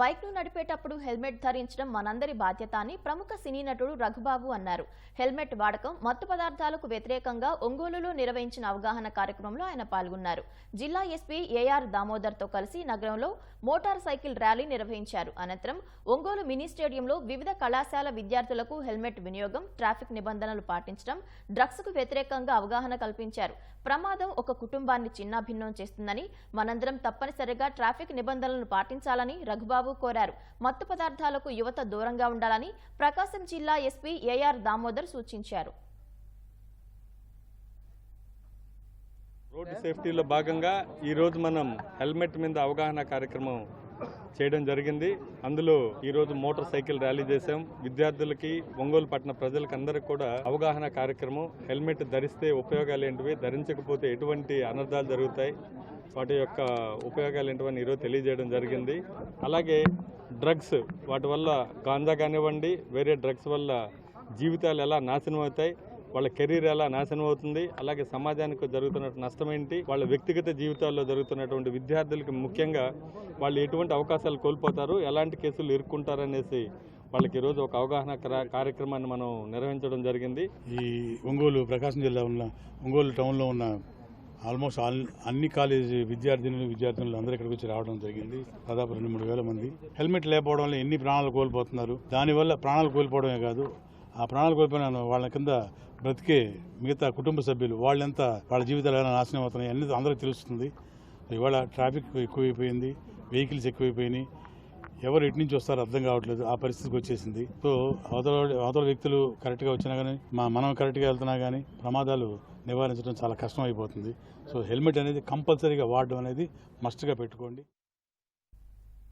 బైక్ను నడిపేటప్పుడు హెల్మెట్ ధరించడం మనందరి బాధ్యత అని ప్రముఖ సినీ నటుడు రఘుబాబు అన్నారు. హెల్మెట్ వాడకం మత్తు పదార్థాలకు వ్యతిరేకంగా ఒంగోలులో నిర్వహించిన అవగాహన కార్యక్రమంలో ఆయన పాల్గొన్నారు. జిల్లా ఎస్పీ ఏఆర్ దామోదర్తో కలిసి నగరంలో మోటార్ సైకిల్ ర్యాలీ నిర్వహించారు. అనంతరం ఒంగోలు మినీ స్టేడియంలో వివిధ కళాశాల విద్యార్థులకు హెల్మెట్ వినియోగం ట్రాఫిక్ నిబంధనలు పాటించడం డ్రగ్స్కు వ్యతిరేకంగా అవగాహన కల్పించారు. ప్రమాదం ఒక కుటుంబాన్ని చిన్నాభిన్నం చేస్తుందని మనందరం తప్పనిసరిగా ట్రాఫిక్ నిబంధనలను పాటించాలని రఘుబాబు కోరారు. మత్తు పదార్థాలకు యువత దూరంగా ఉండాలని ప్రకాశం జిల్లా ఎస్పీ ఏఆర్ దామోదర్ సూచించారు. రోడ్డు సేఫ్టీలో భాగంగా ఈరోజు మనం హెల్మెట్ మీద అవగాహన కార్యక్రమం చేయడం జరిగింది. అందులో ఈరోజు మోటార్ సైకిల్ ర్యాలీ చేశాం. విద్యార్థులకి ఒంగోలు పట్టణ ప్రజలకు అందరికీ కూడా అవగాహన కార్యక్రమం. హెల్మెట్ ధరిస్తే ఉపయోగాలు ఏంటివి? ధరించకపోతే ఎటువంటి అనర్థాలు జరుగుతాయి? వాటి యొక్క ఉపయోగాలు ఏంటివని ఈరోజు తెలియజేయడం జరిగింది. అలాగే డ్రగ్స్ వాటి వల్ల గాంజా కానివ్వండి వేరే డ్రగ్స్ వల్ల జీవితాలు ఎలా నాశనం అవుతాయి వాళ్ళ కెరీర్ ఎలా నాశనం అవుతుంది అలాగే సమాజానికి జరుగుతున్న నష్టం ఏంటి వాళ్ళ వ్యక్తిగత జీవితాల్లో జరుగుతున్నటువంటి విద్యార్థులకు ముఖ్యంగా వాళ్ళు ఎటువంటి అవకాశాలు కోల్పోతారు ఎలాంటి కేసులు ఇరుక్కుంటారనేసి వాళ్ళకి ఈరోజు ఒక అవగాహన కార్యక్రమాన్ని మనం నిర్వహించడం జరిగింది. ఈ ఒంగోలు ప్రకాశం జిల్లా ఉన్న ఒంగోలు టౌన్లో ఉన్న ఆల్మోస్ట్ ఆల్ అన్ని కాలేజీ విద్యార్థినులు విద్యార్థినులు అందరూ ఇక్కడికి వచ్చి రావడం జరిగింది. దాదాపు రెండు మూడు వేల మంది. హెల్మెట్ లేకపోవడం వల్ల ఎన్ని ప్రాణాలు కోల్పోతున్నారు? దానివల్ల ప్రాణాలు కోల్పోవడమే కాదు ఆ ప్రాణాలు కోల్పోయిన వాళ్ళ కింద బ్రతికే మిగతా కుటుంబ సభ్యులు వాళ్ళెంత వాళ్ళ జీవితాలు ఎలా నాశనం అవుతున్నాయి అన్ని అందరూ తెలుస్తుంది. ఇవాళ ట్రాఫిక్ ఎక్కువైపోయింది వెహికల్స్ ఎక్కువైపోయినాయి. ఎవరు ఎటు నుంచి వస్తారో అర్థం కావట్లేదు. ఆ పరిస్థితికి వచ్చేసింది. సో అవతల అవతల వ్యక్తులు కరెక్ట్గా వచ్చినా కానీ మా మనం కరెక్ట్గా వెళ్తున్నా కానీ ప్రమాదాలు నివారించడం చాలా కష్టం అయిపోతుంది సో హెల్మెట్ అనేది కంపల్సరీగా వాడడం అనేది మస్ట్గా పెట్టుకోండి.